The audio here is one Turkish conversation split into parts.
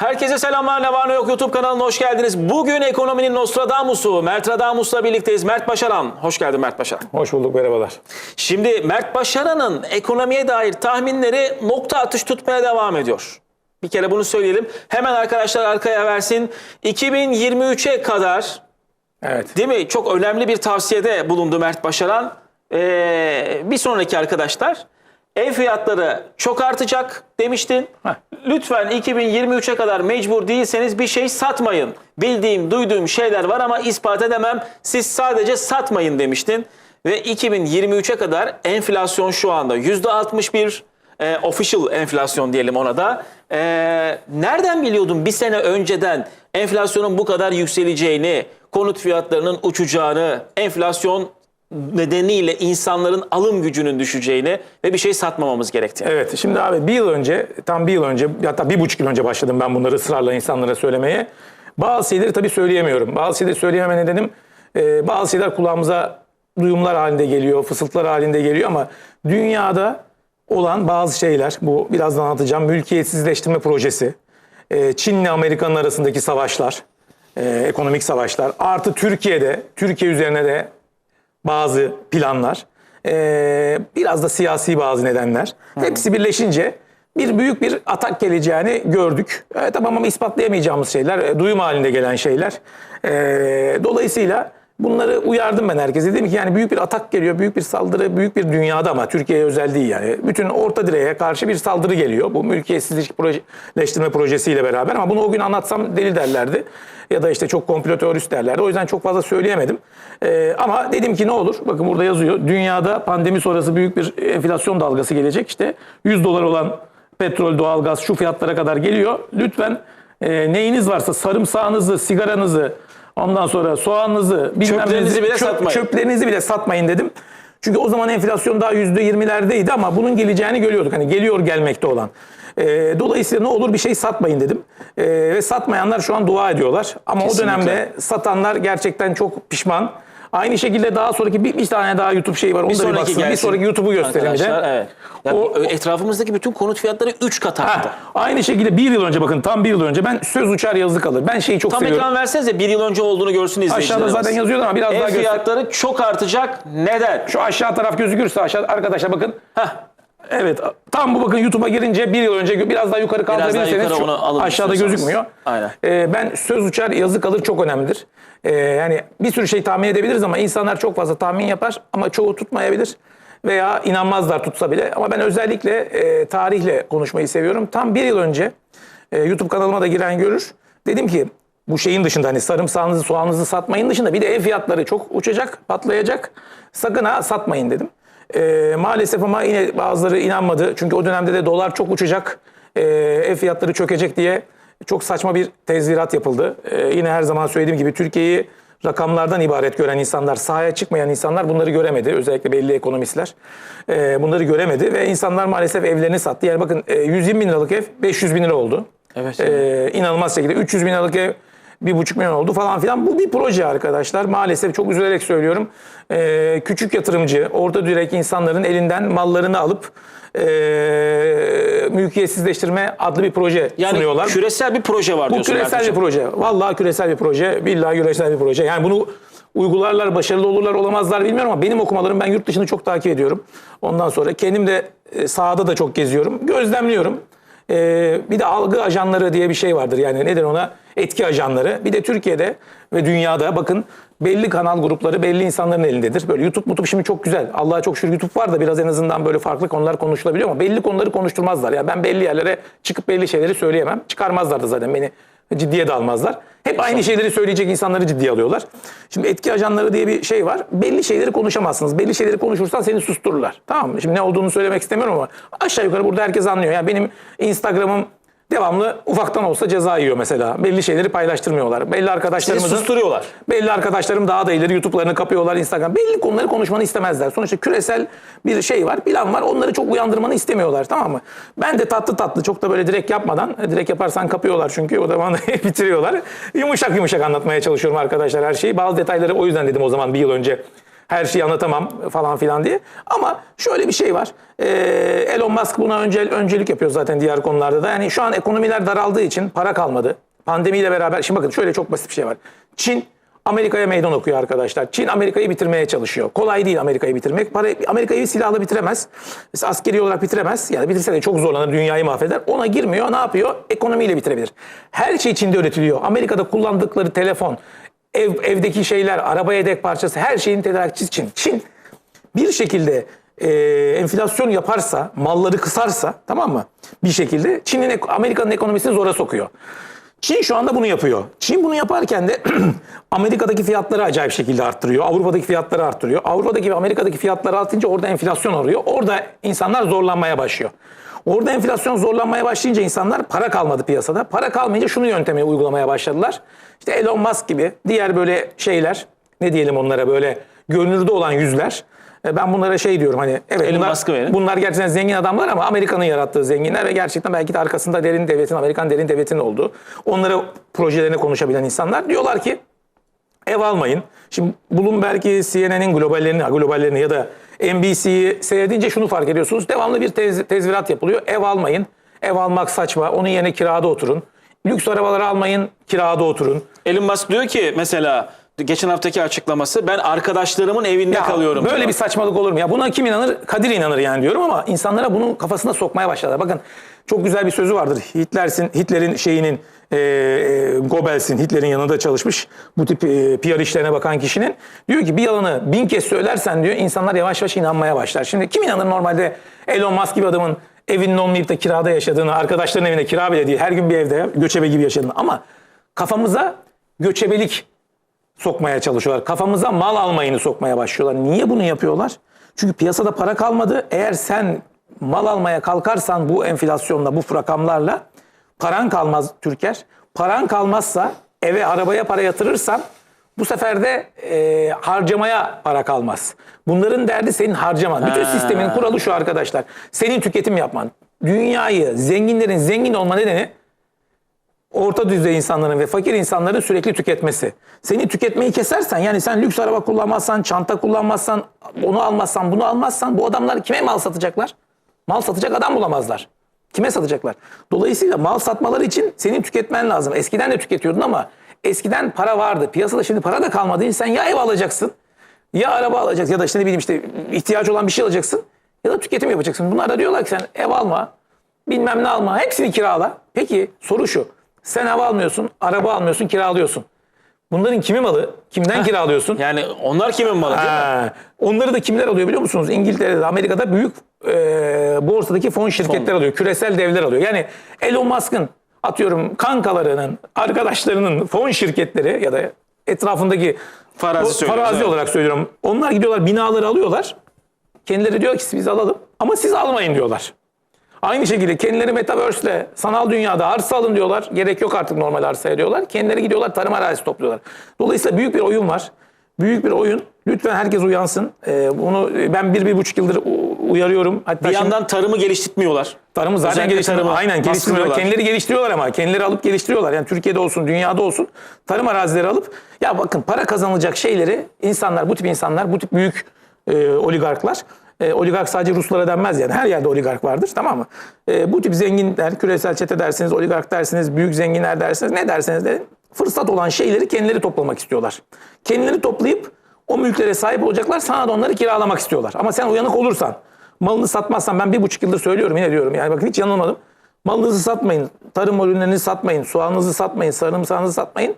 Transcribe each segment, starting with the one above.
Herkese selamlar. Ne var ne yok YouTube kanalına hoş geldiniz. Bugün ekonominin Nostradamus'u Mert Radamus'la birlikteyiz. Mert Başaran. Hoş geldin Mert Başaran. Hoş bulduk merhabalar. Şimdi Mert Başaran'ın ekonomiye dair tahminleri nokta atış tutmaya devam ediyor. Bir kere bunu söyleyelim. Hemen arkadaşlar arkaya versin. 2023'e kadar Evet. değil mi? Çok önemli bir tavsiyede bulundu Mert Başaran. Ee, bir sonraki arkadaşlar ev fiyatları çok artacak demiştin. Heh. Lütfen 2023'e kadar mecbur değilseniz bir şey satmayın. Bildiğim, duyduğum şeyler var ama ispat edemem. Siz sadece satmayın demiştin. Ve 2023'e kadar enflasyon şu anda %61 e, official enflasyon diyelim ona da. E, nereden biliyordun bir sene önceden enflasyonun bu kadar yükseleceğini, konut fiyatlarının uçacağını, enflasyon nedeniyle insanların alım gücünün düşeceğini ve bir şey satmamamız gerektiğini? Evet şimdi abi bir yıl önce tam bir yıl önce hatta bir buçuk yıl önce başladım ben bunları ısrarla insanlara söylemeye. Bazı şeyleri tabii söyleyemiyorum. Bazı şeyleri söyleyememe nedenim e, bazı şeyler kulağımıza duyumlar halinde geliyor, fısıltılar halinde geliyor ama dünyada olan bazı şeyler bu birazdan anlatacağım mülkiyetsizleştirme projesi, e, Çin'le Amerika'nın arasındaki savaşlar, e, ekonomik savaşlar artı Türkiye'de, Türkiye üzerine de bazı planlar, eee, biraz da siyasi bazı nedenler. Hepsi birleşince bir büyük bir atak geleceğini gördük. E, tamam ama ispatlayamayacağımız şeyler, e, duyum halinde gelen şeyler. E, dolayısıyla bunları uyardım ben herkese. Dedim ki yani büyük bir atak geliyor, büyük bir saldırı, büyük bir dünyada ama Türkiye'ye özel değil yani. Bütün orta direğe karşı bir saldırı geliyor. Bu mülkiyetsizleştirme projesiyle beraber ama bunu o gün anlatsam deli derlerdi. Ya da işte çok komplo teorist derlerdi. O yüzden çok fazla söyleyemedim. Ee, ama dedim ki ne olur? Bakın burada yazıyor. Dünyada pandemi sonrası büyük bir enflasyon dalgası gelecek. İşte 100 dolar olan petrol, doğalgaz şu fiyatlara kadar geliyor. Lütfen e, neyiniz varsa sarımsağınızı, sigaranızı, ondan sonra soğanınızı, Çöplerinizi bile satmayın. Çöplerinizi bile satmayın dedim. Çünkü o zaman enflasyon daha %20'lerdeydi ama bunun geleceğini görüyorduk. Hani geliyor gelmekte olan. Ee, dolayısıyla ne olur bir şey satmayın dedim. Ee, ve satmayanlar şu an dua ediyorlar. Ama Kesinlikle. o dönemde satanlar gerçekten çok pişman. Aynı şekilde daha sonraki bir, bir tane daha YouTube şeyi var. Onu da bir sonraki baksın. Bir gelsin. sonraki YouTube'u bir. Arkadaşlar evet. O- etrafımızdaki bütün konut fiyatları 3 kat arttı. Aynı şekilde bir yıl önce bakın tam bir yıl önce ben söz uçar yazı kalır. Ben şeyi çok Tam seviyorum. ekran versenize bir yıl önce olduğunu görsün izleyicilerimiz. Aşağıda zaten yazıyordu ama biraz Ev daha göster. fiyatları çok artacak. Neden? Şu aşağı taraf gözükürse aşağı arkadaşlar bakın. Heh. Evet tam bu bakın YouTube'a girince bir yıl önce biraz daha yukarı kaldırabilirseniz yukarı şu onu alın aşağıda gözükmüyor. Aynen. Ee, ben söz uçar yazı kalır çok önemlidir. Ee, yani bir sürü şey tahmin edebiliriz ama insanlar çok fazla tahmin yapar ama çoğu tutmayabilir veya inanmazlar tutsa bile. Ama ben özellikle e, tarihle konuşmayı seviyorum. Tam bir yıl önce e, YouTube kanalıma da giren görür. Dedim ki bu şeyin dışında hani sarımsağınızı soğanınızı satmayın dışında bir de ev fiyatları çok uçacak patlayacak. Sakın ha satmayın dedim. E, maalesef ama yine bazıları inanmadı. Çünkü o dönemde de dolar çok uçacak. E, ev fiyatları çökecek diye çok saçma bir tezvirat yapıldı. E, yine her zaman söylediğim gibi Türkiye'yi rakamlardan ibaret gören insanlar, sahaya çıkmayan insanlar bunları göremedi. Özellikle belli ekonomistler e, bunları göremedi ve insanlar maalesef evlerini sattı. Yani bakın e, 120 bin liralık ev 500 bin lira oldu. Evet. E, inanılmaz şekilde 300 bin liralık ev bir buçuk milyon oldu falan filan. Bu bir proje arkadaşlar. Maalesef çok üzülerek söylüyorum. Ee, küçük yatırımcı, orta direk insanların elinden mallarını alıp e, mülkiyetsizleştirme adlı bir proje Yani sunuyorlar. küresel bir proje var Bu diyorsun. küresel bir proje. Vallahi küresel bir proje. Billahi küresel bir proje. Yani bunu uygularlar, başarılı olurlar, olamazlar bilmiyorum ama benim okumalarım ben yurt dışını çok takip ediyorum. Ondan sonra kendim de e, sahada da çok geziyorum. Gözlemliyorum. Ee, bir de algı ajanları diye bir şey vardır. Yani neden ona? Etki ajanları. Bir de Türkiye'de ve dünyada bakın belli kanal grupları belli insanların elindedir. Böyle YouTube mutup şimdi çok güzel. Allah'a çok şükür YouTube var da biraz en azından böyle farklı konular konuşulabiliyor ama belli konuları konuşturmazlar. Yani ben belli yerlere çıkıp belli şeyleri söyleyemem. Çıkarmazlar da zaten beni ciddiye de almazlar. Hep aynı şeyleri söyleyecek insanları ciddiye alıyorlar. Şimdi etki ajanları diye bir şey var. Belli şeyleri konuşamazsınız. Belli şeyleri konuşursan seni sustururlar. Tamam mı? Şimdi ne olduğunu söylemek istemiyorum ama aşağı yukarı burada herkes anlıyor. Yani benim Instagram'ım devamlı ufaktan olsa ceza yiyor mesela. Belli şeyleri paylaştırmıyorlar. Belli arkadaşlarımızın susturuyorlar. Belli arkadaşlarım daha da ileri YouTube'larını kapıyorlar Instagram. Belli konuları konuşmanı istemezler. Sonuçta küresel bir şey var, plan var. Onları çok uyandırmanı istemiyorlar tamam mı? Ben de tatlı tatlı çok da böyle direkt yapmadan, direkt yaparsan kapıyorlar çünkü o zaman bitiriyorlar. Yumuşak yumuşak anlatmaya çalışıyorum arkadaşlar her şeyi. Bazı detayları o yüzden dedim o zaman bir yıl önce Her şeyi anlatamam falan filan diye. Ama şöyle bir şey var. Ee, Elon Musk buna önce, öncelik yapıyor zaten diğer konularda da. Yani şu an ekonomiler daraldığı için para kalmadı. Pandemiyle beraber. Şimdi bakın şöyle çok basit bir şey var. Çin Amerika'ya meydan okuyor arkadaşlar. Çin Amerika'yı bitirmeye çalışıyor. Kolay değil Amerika'yı bitirmek. Para, Amerika'yı silahla bitiremez. Mesela askeri olarak bitiremez. Yani bitirse de çok zorlanır, dünyayı mahveder. Ona girmiyor. Ne yapıyor? Ekonomiyle bitirebilir. Her şey Çin'de üretiliyor. Amerika'da kullandıkları telefon, ev, evdeki şeyler, araba yedek parçası her şeyin tedarikçisi Çin. Çin bir şekilde e, enflasyon yaparsa, malları kısarsa tamam mı? Bir şekilde Çin'in Amerika'nın ekonomisini zora sokuyor. Çin şu anda bunu yapıyor. Çin bunu yaparken de Amerika'daki fiyatları acayip şekilde arttırıyor. Avrupa'daki fiyatları arttırıyor. Avrupa'daki ve Amerika'daki fiyatları artınca orada enflasyon oluyor. Orada insanlar zorlanmaya başlıyor. Orada enflasyon zorlanmaya başlayınca insanlar para kalmadı piyasada. Para kalmayınca şunu yöntemi uygulamaya başladılar. İşte Elon Musk gibi diğer böyle şeyler ne diyelim onlara böyle görünürde olan yüzler. E, Ben bunlara şey diyorum hani evet Elon bunlar, Musk'ı verin. bunlar gerçekten zengin adamlar ama Amerika'nın yarattığı zenginler ve gerçekten belki de arkasında derin devletin, Amerikan derin devletinin olduğu. Onlara projelerini konuşabilen insanlar diyorlar ki ev almayın. Şimdi Bloomberg'i, CNN'in globallerini, globallerini ya da NBC'yi seyredince şunu fark ediyorsunuz. Devamlı bir tez, tezvirat yapılıyor. Ev almayın. Ev almak saçma. Onun yerine kirada oturun. Lüks arabaları almayın. Kirada oturun. Elon Musk diyor ki mesela geçen haftaki açıklaması ben arkadaşlarımın evinde Ya kalıyorum. Böyle bir saçmalık olur mu? Ya buna kim inanır? Kadir inanır yani diyorum ama insanlara bunun kafasına sokmaya başladılar. Bakın çok güzel bir sözü vardır. Hitler'sin, Hitler'in şeyinin e, e, Goebbels'in, Hitler'in yanında çalışmış bu tip e, PR işlerine bakan kişinin. Diyor ki bir yalanı bin kez söylersen diyor insanlar yavaş yavaş inanmaya başlar. Şimdi kim inanır normalde Elon Musk gibi adamın evinin olmayıp da kirada yaşadığını, arkadaşların evinde kira bile değil, her gün bir evde göçebe gibi yaşadığını ama kafamıza göçebelik sokmaya çalışıyorlar. Kafamıza mal almayını sokmaya başlıyorlar. Niye bunu yapıyorlar? Çünkü piyasada para kalmadı. Eğer sen mal almaya kalkarsan bu enflasyonla, bu rakamlarla paran kalmaz Türker. Paran kalmazsa eve, arabaya para yatırırsan bu sefer de e, harcamaya para kalmaz. Bunların derdi senin harcaman. Bütün sistemin kuralı şu arkadaşlar. Senin tüketim yapman. Dünyayı, zenginlerin zengin olma nedeni orta düzey insanların ve fakir insanların sürekli tüketmesi. Seni tüketmeyi kesersen yani sen lüks araba kullanmazsan, çanta kullanmazsan, onu almazsan, bunu almazsan bu adamlar kime mal satacaklar? Mal satacak adam bulamazlar. Kime satacaklar? Dolayısıyla mal satmaları için senin tüketmen lazım. Eskiden de tüketiyordun ama eskiden para vardı. Piyasada şimdi para da kalmadı. Sen ya ev alacaksın ya araba alacaksın ya da işte ne bileyim işte ihtiyaç olan bir şey alacaksın ya da tüketim yapacaksın. Bunlar da diyorlar ki sen ev alma, bilmem ne alma, hepsini kirala. Peki soru şu. Sen ev almıyorsun, araba almıyorsun, kiralıyorsun. Bunların kimi malı? Kimden kiralıyorsun? Yani onlar kimin malı değil mi? Ha, onları da kimler alıyor biliyor musunuz? İngiltere'de, Amerika'da büyük e, borsadaki fon şirketler alıyor. Küresel devler alıyor. Yani Elon Musk'ın atıyorum kankalarının, arkadaşlarının fon şirketleri ya da etrafındaki Farazi o- farazi evet. olarak söylüyorum. Onlar gidiyorlar binaları alıyorlar. Kendileri diyor ki biz alalım ama siz almayın diyorlar. Aynı şekilde kendileri Metaverse'le sanal dünyada arsa alın diyorlar. Gerek yok artık normal arsaya diyorlar. Kendileri gidiyorlar tarım arazisi topluyorlar. Dolayısıyla büyük bir oyun var. Büyük bir oyun. Lütfen herkes uyansın. Ee, bunu ben bir, bir buçuk yıldır uyarıyorum. Hatta Bir şimdi yandan tarımı geliştirmiyorlar. tarımı zaten tarımı Aynen geliştiriyorlar. baskılıyorlar. Kendileri geliştiriyorlar ama. Kendileri alıp geliştiriyorlar. Yani Türkiye'de olsun, dünyada olsun. Tarım arazileri alıp ya bakın para kazanılacak şeyleri insanlar, bu tip insanlar, bu tip büyük e, oligarklar e, oligark sadece Ruslara denmez yani. Her yerde oligark vardır tamam mı? E, bu tip zenginler, küresel çete dersiniz, oligark dersiniz, büyük zenginler dersiniz, ne derseniz deyin. Fırsat olan şeyleri kendileri toplamak istiyorlar. Kendileri toplayıp o mülklere sahip olacaklar, sana da onları kiralamak istiyorlar. Ama sen uyanık olursan, malını satmazsan, ben bir buçuk yıldır söylüyorum yine diyorum. Yani bakın hiç yanılmadım. Malınızı satmayın, tarım ürünlerini satmayın, soğanınızı satmayın, sarımsağınızı satmayın.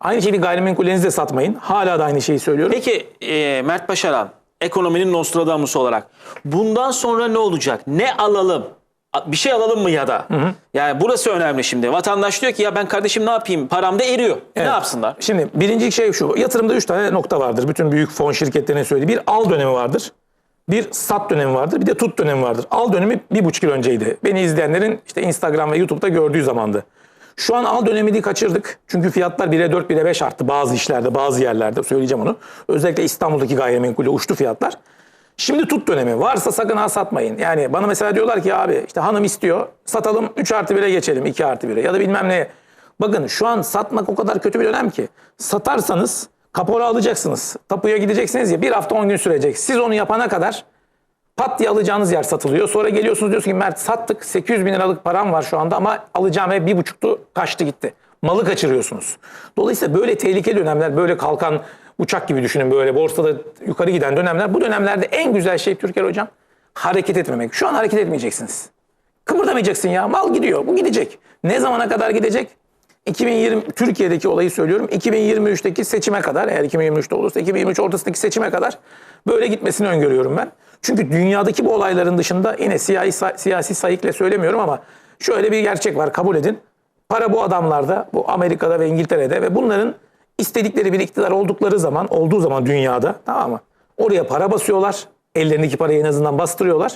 Aynı şeyi gayrimenkullerinizi de satmayın. Hala da aynı şeyi söylüyorum. Peki e, Mert Başaran ekonominin Nostradamus'u olarak bundan sonra ne olacak? Ne alalım? Bir şey alalım mı ya da? Yani burası önemli şimdi. Vatandaş diyor ki ya ben kardeşim ne yapayım? Param da eriyor. Ne Evet. yapsınlar? Şimdi birinci şey şu. Yatırımda üç tane nokta vardır. Bütün büyük fon şirketlerinin söylediği. Bir al dönemi vardır. Bir sat dönemi vardır. Bir de tut dönemi vardır. Al dönemi bir buçuk yıl önceydi. Beni izleyenlerin işte Instagram ve YouTube'da gördüğü zamandı. Şu an al dönemini kaçırdık. Çünkü fiyatlar 1'e 4, 1'e 5 arttı bazı işlerde, bazı yerlerde. Söyleyeceğim onu. Özellikle İstanbul'daki gayrimenkule uçtu fiyatlar. Şimdi tut dönemi. Varsa sakın ha satmayın. Yani bana mesela diyorlar ki abi işte hanım istiyor. Satalım 3 artı 1'e geçelim 2 artı 1'e ya da bilmem ne. Bakın şu an satmak o kadar kötü bir dönem ki. Satarsanız Kapora alacaksınız. Tapuya gideceksiniz ya bir hafta 10 gün sürecek. Siz onu yapana kadar pat diye alacağınız yer satılıyor. Sonra geliyorsunuz diyorsunuz ki Mert sattık 800 bin liralık param var şu anda ama alacağım ev bir buçuktu kaçtı gitti. Malı kaçırıyorsunuz. Dolayısıyla böyle tehlikeli dönemler böyle kalkan uçak gibi düşünün böyle borsada yukarı giden dönemler. Bu dönemlerde en güzel şey Türker Hocam hareket etmemek. Şu an hareket etmeyeceksiniz. Kıpırdamayacaksın ya. Mal gidiyor. Bu gidecek. Ne zamana kadar gidecek? 2020 Türkiye'deki olayı söylüyorum. 2023'teki seçime kadar eğer 2023'te olursa 2023 ortasındaki seçime kadar böyle gitmesini öngörüyorum ben. Çünkü dünyadaki bu olayların dışında yine siyasi, siyasi sayıkla söylemiyorum ama şöyle bir gerçek var kabul edin. Para bu adamlarda, bu Amerika'da ve İngiltere'de ve bunların istedikleri bir iktidar oldukları zaman, olduğu zaman dünyada tamam mı? Oraya para basıyorlar. Ellerindeki parayı en azından bastırıyorlar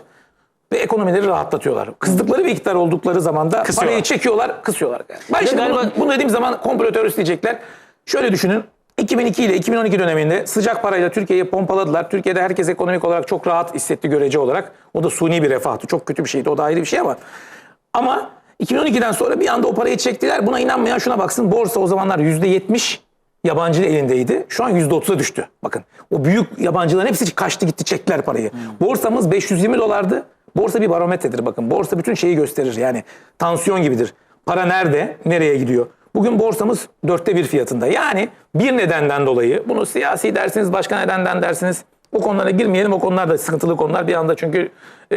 ve ekonomileri rahatlatıyorlar. Kızdıkları bir iktidar oldukları zaman da Kısıyorlar. parayı çekiyorlar, kısıyorlar. Ben de şimdi bunu, galiba- bunu dediğim zaman komplo teorisi diyecekler. Şöyle düşünün. 2002 ile 2012 döneminde sıcak parayla Türkiye'yi pompaladılar. Türkiye'de herkes ekonomik olarak çok rahat hissetti görece olarak. O da suni bir refahtı. Çok kötü bir şeydi. O da ayrı bir şey ama. Ama 2012'den sonra bir anda o parayı çektiler. Buna inanmayan şuna baksın. Borsa o zamanlar %70 yabancı elindeydi. Şu an %30'a düştü. Bakın o büyük yabancıların hepsi kaçtı gitti çektiler parayı. Borsamız 520 dolardı. Borsa bir barometredir bakın. Borsa bütün şeyi gösterir. Yani tansiyon gibidir. Para nerede, nereye gidiyor? Bugün borsamız dörtte bir fiyatında. Yani bir nedenden dolayı bunu siyasi dersiniz, başka nedenden dersiniz. O konulara girmeyelim. O konular da sıkıntılı konular. Bir anda çünkü e,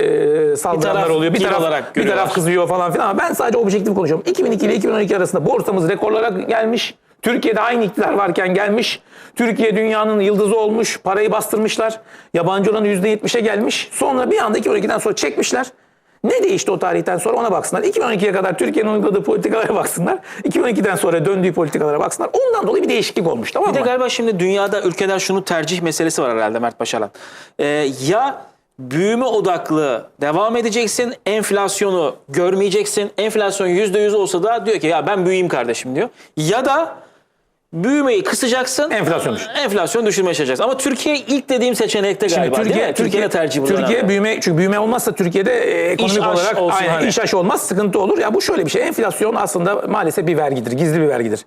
saldıranlar taraf oluyor. Bir taraf, olarak bir taraf kızıyor falan filan ama ben sadece objektif konuşuyorum. 2002 ile 2012 arasında borsamız rekorlara gelmiş. Türkiye'de aynı iktidar varken gelmiş. Türkiye dünyanın yıldızı olmuş. Parayı bastırmışlar. Yabancı oranı %70'e gelmiş. Sonra bir anda 2012'den sonra çekmişler. Ne değişti o tarihten sonra ona baksınlar. 2012'ye kadar Türkiye'nin uyguladığı politikalara baksınlar. 2012'den sonra döndüğü politikalara baksınlar. Ondan dolayı bir değişiklik olmuş tamam Bir de mı? galiba şimdi dünyada ülkeler şunu tercih meselesi var herhalde Mert Başaran. Ee, ya büyüme odaklı devam edeceksin, enflasyonu görmeyeceksin. Enflasyon %100 olsa da diyor ki ya ben büyüyeyim kardeşim diyor. Ya da büyümeyi kısacaksın. Enflasyon düşün. Enflasyon düşürmeye çalışacaksın. Ama Türkiye ilk dediğim seçenekte galiba Şimdi değil mi? Türkiye'nin tercihi burada Türkiye önemli. büyüme çünkü büyüme olmazsa Türkiye'de e, ekonomik İş aş olarak olsun aynen, hani. iş aş olmaz sıkıntı olur. Ya bu şöyle bir şey. Enflasyon aslında maalesef bir vergidir. Gizli bir vergidir.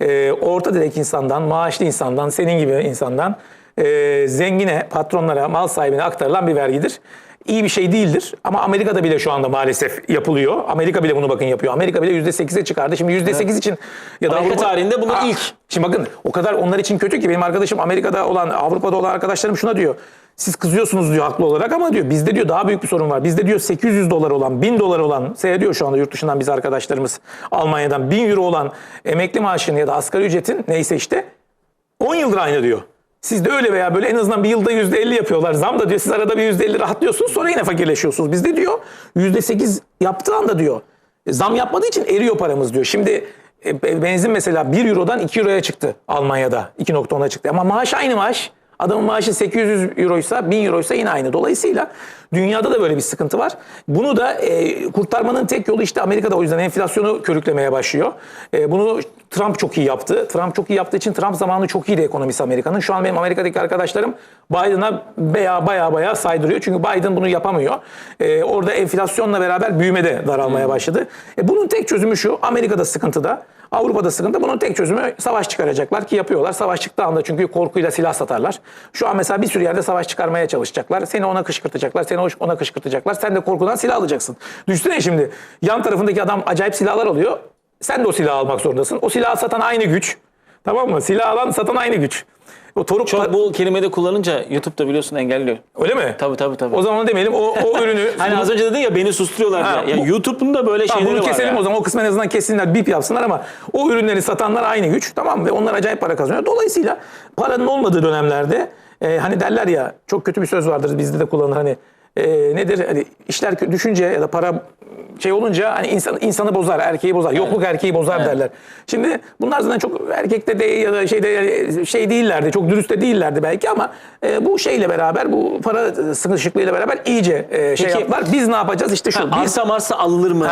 E, orta direk insandan, maaşlı insandan, senin gibi insandan e, zengine, patronlara, mal sahibine aktarılan bir vergidir. İyi bir şey değildir ama Amerika'da bile şu anda maalesef yapılıyor. Amerika bile bunu bakın yapıyor. Amerika bile %8'e çıkardı. Şimdi %8 için ya da Amerika tarihinde bunu Aa, ilk. Şimdi bakın o kadar onlar için kötü ki benim arkadaşım Amerika'da olan, Avrupa'da olan arkadaşlarım şuna diyor. Siz kızıyorsunuz diyor haklı olarak ama diyor bizde diyor daha büyük bir sorun var. Bizde diyor 800 dolar olan, 1000 dolar olan, seyrediyor şu anda yurt dışından biz arkadaşlarımız Almanya'dan 1000 euro olan emekli maaşının ya da asgari ücretin neyse işte 10 yıldır aynı diyor. Sizde öyle veya böyle en azından bir yılda %50 yapıyorlar. Zam da diyor siz arada bir %50 rahatlıyorsunuz sonra yine fakirleşiyorsunuz. Bizde diyor %8 yaptığı anda diyor e, zam yapmadığı için eriyor paramız diyor. Şimdi e, be- benzin mesela 1 Euro'dan 2 Euro'ya çıktı Almanya'da. 2.10'a çıktı. Ama maaş aynı maaş. Adamın maaşı 800 euroysa 1000 euroysa yine aynı. Dolayısıyla dünyada da böyle bir sıkıntı var. Bunu da e, kurtarmanın tek yolu işte Amerika'da o yüzden enflasyonu körüklemeye başlıyor. E, bunu Trump çok iyi yaptı. Trump çok iyi yaptığı için Trump zamanı çok iyiydi ekonomisi Amerika'nın. Şu an benim Amerika'daki arkadaşlarım Biden'a baya baya baya saydırıyor. Çünkü Biden bunu yapamıyor. E, orada enflasyonla beraber büyüme de daralmaya başladı. E, bunun tek çözümü şu. Amerika'da sıkıntıda. Avrupa'da sıkıntı. Bunun tek çözümü savaş çıkaracaklar ki yapıyorlar. Savaş çıktığı anda çünkü korkuyla silah satarlar. Şu an mesela bir sürü yerde savaş çıkarmaya çalışacaklar. Seni ona kışkırtacaklar. Seni ona kışkırtacaklar. Sen de korkudan silah alacaksın. Düşünsene şimdi yan tarafındaki adam acayip silahlar alıyor. Sen de o silahı almak zorundasın. O silahı satan aynı güç. Tamam mı? Silah alan satan aynı güç. O toruk Çok bu kelimeyi de kullanınca YouTube'da biliyorsun engelliyor. öyle mi? Tabii tabii tabii. O zaman demeyelim o, o ürünü Hani az önce dedin ya beni susturuyorlar Ha, diye. Ya YouTube'un da böyle Tamam, şeyleri bunu var keselim ya. o zaman. O kısmı en azından kessinler, bip yapsınlar ama o ürünleri satanlar aynı güç. Tamam mı? Ve onlar acayip para kazanıyor. Dolayısıyla paranın olmadığı dönemlerde e, hani derler ya çok kötü bir söz vardır bizde de kullanılır hani e, nedir? Hani işler düşünce ya da para şey olunca hani insan, insanı bozar, erkeği bozar. Yokluk erkeği bozar derler. Şimdi bunlar zaten çok erkekte de ya da şeyde şey değillerdi. Çok dürüst de değillerdi belki ama e, bu şeyle beraber bu para sıkışıklığıyla beraber iyice e, şey Peki- yaptılar. Biz ne yapacağız? İşte şu. biz, Arsa marsa alınır mı?